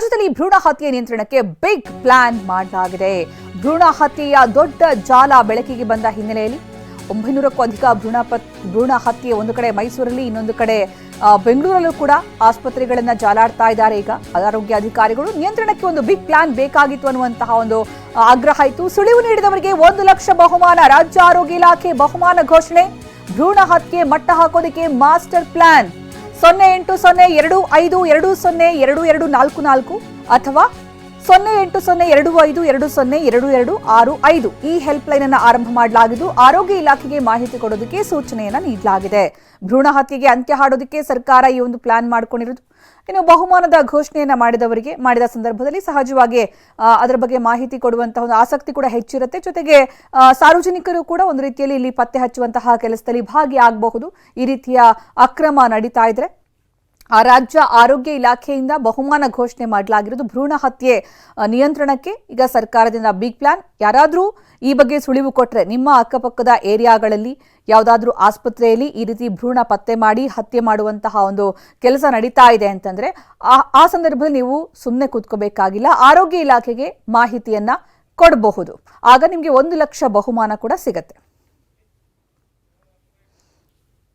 ರಾಜ್ಯದಲ್ಲಿ ಭ್ರೂಣ ಹತ್ಯೆ ನಿಯಂತ್ರಣಕ್ಕೆ ಬಿಗ್ ಪ್ಲಾನ್ ಮಾಡಲಾಗಿದೆ. ಭ್ರೂಣ ಹತ್ಯೆಯ ದೊಡ್ಡ ಜಾಲ ಬೆಳಕಿಗೆ ಬಂದ ಹಿನ್ನೆಲೆಯಲ್ಲಿ ಒಂಬೈನೂರಕ್ಕೂ ಅಧಿಕ ಭ್ರೂಣ ಭ್ರೂಣ ಹತ್ಯೆ ಒಂದು ಕಡೆ ಮೈಸೂರಲ್ಲಿ, ಇನ್ನೊಂದು ಕಡೆ ಬೆಂಗಳೂರಲ್ಲೂ ಕೂಡ ಆಸ್ಪತ್ರೆಗಳನ್ನ ಜಾಲಾಡ್ತಾ ಇದ್ದಾರೆ. ಈಗ ಆರೋಗ್ಯ ಅಧಿಕಾರಿಗಳು ನಿಯಂತ್ರಣಕ್ಕೆ ಒಂದು ಬಿಗ್ ಪ್ಲಾನ್ ಬೇಕಾಗಿತ್ತು ಅನ್ನುವಂತಹ ಒಂದು ಆಗ್ರಹ ಇತ್ತು. ಸುಳಿವು ನೀಡಿದವರಿಗೆ ಒಂದು ಲಕ್ಷ ಬಹುಮಾನ. ರಾಜ್ಯ ಆರೋಗ್ಯ ಇಲಾಖೆ ಬಹುಮಾನ ಘೋಷಣೆ. ಭ್ರೂಣ ಹತ್ಯೆ ಮಟ್ಟ ಹಾಕೋದಕ್ಕೆ ಮಾಸ್ಟರ್ ಪ್ಲಾನ್. ಸೊನ್ನೆ ಎಂಟು ಸೊನ್ನೆ ಎರಡು ಐದು ಎರಡು ಸೊನ್ನೆ ಎರಡು ಎರಡು ನಾಲ್ಕು ನಾಲ್ಕು ಅಥವಾ ಸೊನ್ನೆ ಎಂಟು ಸೊನ್ನೆ ಎರಡು ಐದು ಎರಡು ಸೊನ್ನೆ ಎರಡು ಎರಡು ಆರು ಐದು. ಈ ಹೆಲ್ಪ್ ಲೈನ್ ಅನ್ನು ಆರಂಭ ಮಾಡಲಾಗಿದ್ದು, ಆರೋಗ್ಯ ಇಲಾಖೆಗೆ ಮಾಹಿತಿ ಕೊಡೋದಕ್ಕೆ ಸೂಚನೆಯನ್ನು ನೀಡಲಾಗಿದೆ. ಭ್ರೂಣ ಹತ್ಯೆಗೆ ಅಂತ್ಯ ಹಾಡೋದಕ್ಕೆ ಸರ್ಕಾರ ಈ ಒಂದು ಪ್ಲಾನ್ ಮಾಡ್ಕೊಂಡಿರೋದು ಇನ್ನು ಬಹುಮಾನದ ಘೋಷಣೆಯನ್ನು ಮಾಡಿದವರಿಗೆ, ಮಾಡಿದ ಸಂದರ್ಭದಲ್ಲಿ ಸಹಜವಾಗಿ ಅದರ ಬಗ್ಗೆ ಮಾಹಿತಿ ಕೊಡುವಂತಹ ಒಂದು ಆಸಕ್ತಿ ಕೂಡ ಹೆಚ್ಚಿರುತ್ತೆ. ಜೊತೆಗೆ ಸಾರ್ವಜನಿಕರು ಕೂಡ ಒಂದು ರೀತಿಯಲ್ಲಿ ಇಲ್ಲಿ ಪತ್ತೆ ಹಚ್ಚುವಂತಹ ಕೆಲಸದಲ್ಲಿ ಭಾಗಿಯಾಗಬಹುದು. ಈ ರೀತಿಯ ಅಕ್ರಮ ನಡೀತಾ ಇದ್ರೆ ಆ ರಾಜ್ಯ ಆರೋಗ್ಯ ಇಲಾಖೆಯಿಂದ ಬಹುಮಾನ ಘೋಷಣೆ ಮಾಡಲಾಗಿರೋದು ಭ್ರೂಣ ಹತ್ಯೆ ನಿಯಂತ್ರಣಕ್ಕೆ ಈಗ ಸರ್ಕಾರದಿಂದ ಬಿಗ್ ಪ್ಲಾನ್. ಯಾರಾದರೂ ಈ ಬಗ್ಗೆ ಸುಳಿವು ಕೊಟ್ಟರೆ ನಿಮ್ಮ ಅಕ್ಕಪಕ್ಕದ ಏರಿಯಾಗಳಲ್ಲಿ, ಯಾವುದಾದ್ರೂ ಆಸ್ಪತ್ರೆಯಲ್ಲಿ ಈ ರೀತಿ ಭ್ರೂಣ ಪತ್ತೆ ಮಾಡಿ ಹತ್ಯೆ ಮಾಡುವಂತಹ ಒಂದು ಕೆಲಸ ನಡೀತಾ ಇದೆ ಅಂತಂದ್ರೆ, ಆ ಆ ಸಂದರ್ಭದಲ್ಲಿ ನೀವು ಸುಮ್ಮನೆ ಕೂತ್ಕೋಬೇಕಾಗಿಲ್ಲ. ಆರೋಗ್ಯ ಇಲಾಖೆಗೆ ಮಾಹಿತಿಯನ್ನ ಕೊಡಬಹುದು. ಆಗ ನಿಮಗೆ ಒಂದು ಲಕ್ಷ ಬಹುಮಾನ ಕೂಡ ಸಿಗತ್ತೆ.